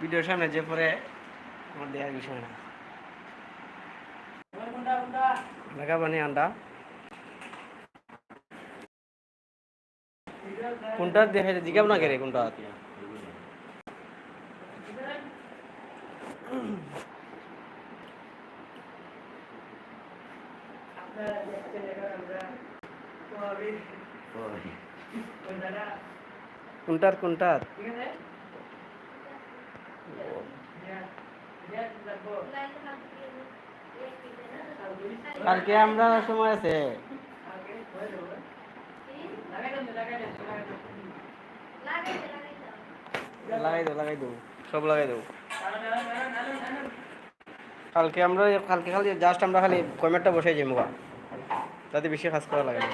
ভিডিওর সামনে যে পরে আমার দেওয়ার বিষয় না। লাগাবানি আন্ডা। কোনটা দেখে জিগাব না কেরে কোনটা কোনটার কোনটার? কালকে আমরা সময় আছে। লাগাই দেবো লাগাই দেবো সব লাগাই দেবো কালকে আমরা, কালকে খালি জাস্ট আমরা খালি কমেন্টটা বসে যাই মুখা যাতে বেশি কাজ করা লাগে না।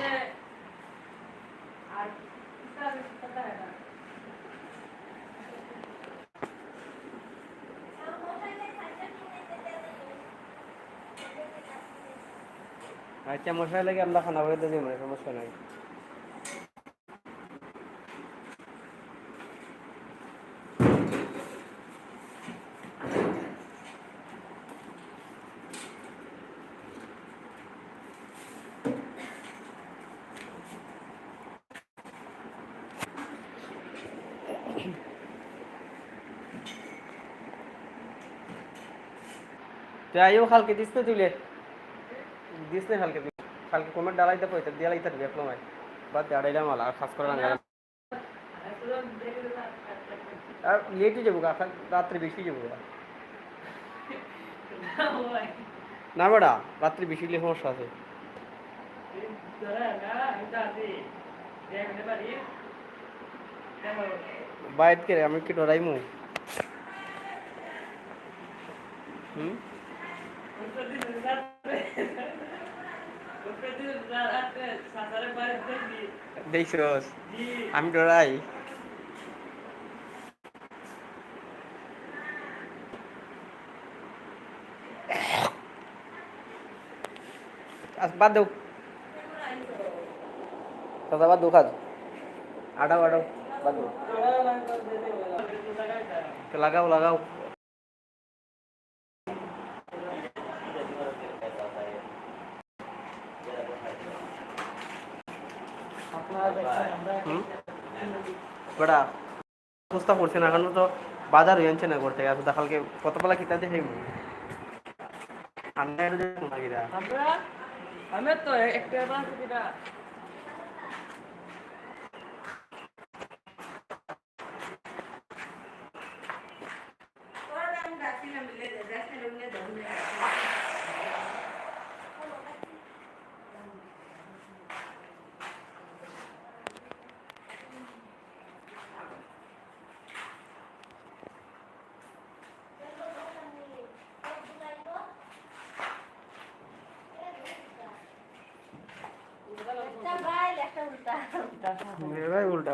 আচ্ছা মশাই লাগে আমরা খানা বাড়িতে যাই মানে সমস্যা নাই। তো আইও খালকে দিস না তুলে দিস না কালকে কালকে কমেন্ট ডালাইতে পয়সা দিয়ে লাইতে থাকবে একলমাই বাদ দিয়ে আড়াইলাম আর খাস করে রাঙ্গা আর লেটই যাব গা রাত্রে বেশি যাব গা। না বেড়া, রাত্রে বেশি গেলে সমস্যা আছে। বাইট কে আমি কি ডরাইমু। হুম? দেখছস আমি ডরাই বাদ দেও দাদা বাদ দেও কাজ আটাও আটাও বাদ দেও লাগাও লাগাও বেড়া সস্তা পড়ছে না এখনও তো বাজার হয়েছে না করতে গেছে কালকে কত পালা কিতা দেখে আমরা এটা দেখো আমি তো একটা ভাই উল্টা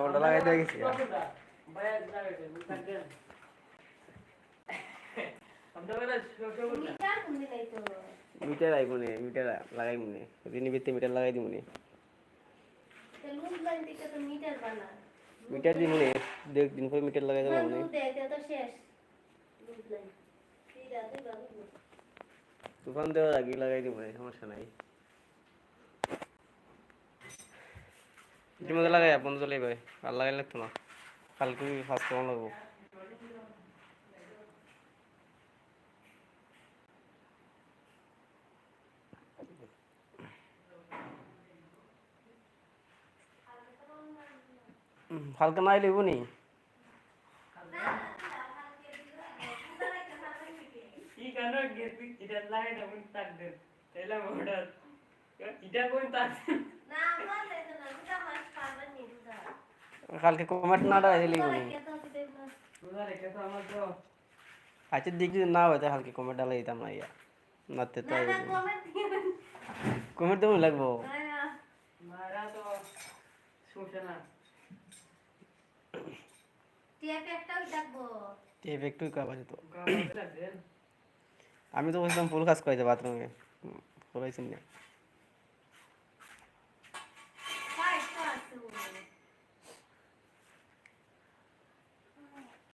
মিটার আইব নে, মিটার লাগাই মনে নে। দেখ দিন পরে মিটার লাগাই দেবো মনে দোকান দেওয়ার আগে লাগাই দিব সমস্যা নাই। এটির মধ্যে লাগাই বন্ধ চলে যাবে আর লাগাই লাগতো না। কালকে ফার্স্ট কেমন লাগবো হালকা নাই লইব নি? এটা কোন তার কালকে কমেন্ট না ডাই লইব নি? তোরা রেখে তো আমার তো আচ্ছা দেখি যদি না হয় তাহলে হালকা কমেন্ট ডালাই দিতাম না ইয়া। নাতে তো কমেন্ট দেবো লাগবো? মারা তো শুনছে না। টেপ একটু কাবা যেত গাওয়া লাগবে। আমি তো বলছিলাম ফুল কাজ করাইতে বাথরুমে। করাইছি না।